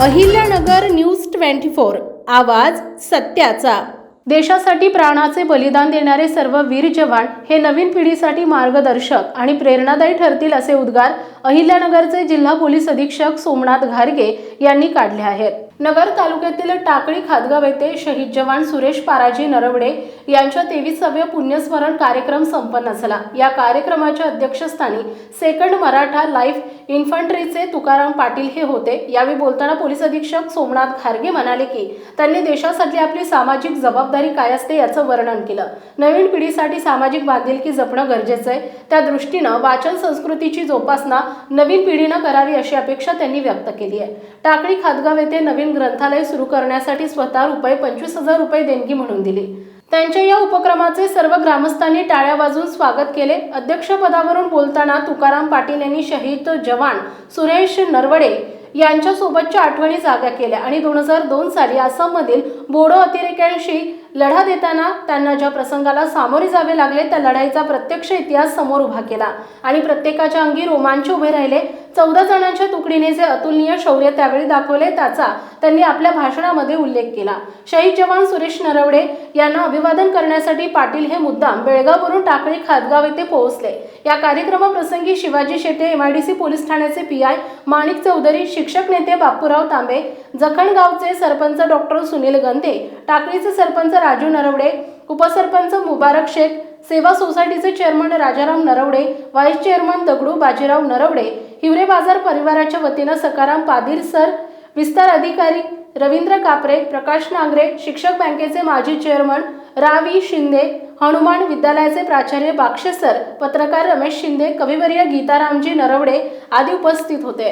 Ahilyanagar news twenty four आवाज सत्याचा. देशासाठी प्राणाचे बलिदान देणारे सर्व वीर जवान हे नवीन पिढीसाठी मार्गदर्शक आणि प्रेरणादायी ठरतील असे उद्गार अहिल्यानगरचे जिल्हा पोलीस अधीक्षक सोमनाथ घारगे यांनी काढले आहेत. नगर तालुक्यातील टाकळी खादगाव येथे शहीद जवान सुरेश पाराजी नरवडे यांच्या तेविसाव्या पुण्यस्मरण कार्यक्रम संपन्न झाला. या कार्यक्रमाच्या अध्यक्षस्थानी सेकंड मराठा लाईफ इन्फंट्रीचे तुकाराम पाटील हे होते. यावेळी बोलताना पोलीस अधीक्षक सोमनाथ खारगे म्हणाले की त्यांनी देशासाठी आपली सामाजिक जबाबदारी काय असते याचं वर्णन केलं. नवीन पिढीसाठी सामाजिक बांधिलकी जपणं गरजेचं आहे. त्या दृष्टीनं वाचन संस्कृतीची जोपासना नवीन पिढीनं करावी अशी अपेक्षा त्यांनी व्यक्त केली आहे. टाकळी खादगाव येथे नवीन ग्रंथालय सुरू करण्यासाठी स्वतः रुपये पंचवीस हजार रुपये देणगी म्हणून दिली. त्यांच्या या उपक्रमाचे सर्व ग्रामस्थांनी टाळ्या वाजून स्वागत केले. अध्यक्षपदावरून बोलताना तुकाराम पाटील यांनी शहीद जवान सुरेश नरवडे यांच्या सोबतच्या आठवणी जाग्या केल्या आणि दोन हजार दोन साली आसाममधील बोडो अतिरेक्यांशी लढा देताना त्यांना ज्या प्रसंगाला सामोरे जावे लागले त्या लढाईचा प्रत्यक्ष इतिहास समोर उभा केला. आणि प्रत्येकाच्या अंगी रोमांच उभे राहिले. चौदा जणांच्या तुकडीने जे अतुलनीय शौर्य त्यावेळी दाखवले त्याचा त्यांनी आपल्या भाषणामध्ये उल्लेख केला. शहीद जवान सुरेश नरवडे यांना अभिवादन करण्यासाठी पाटील हे मुद्दाम बेळगाववरून टाकळी खादगाव येथे पोहोचले. या कार्यक्रमाप्रसंगी शिवाजी शेटे एमआयडीसी पोलीस ठाण्याचे पी आय माणिक चौधरी शिक्षक नेते बापूराव तांबे जखणगावचे सरपंच डॉक्टर सुनील गंधे टाकळीचे सरपंच राजू नरवडे उपसरपंच मुबारक शेख सेवा सोसायटीचे chairman Rajaram Narwade vice chairman Dagdu Bajirao Narwade Hiware Bazar परिवाराच्या वतीनं सकाराम पादीर सर विस्तार अधिकारी रवींद्र कापरे प्रकाश नांगरे शिक्षक बँकेचे माजी चेअरमन रावी शिंदे हनुमान विद्यालयाचे प्राचार्य बाक्षे सर पत्रकार रमेश शिंदे कविवर्य गीतारामजी नरवडे आदी उपस्थित होते.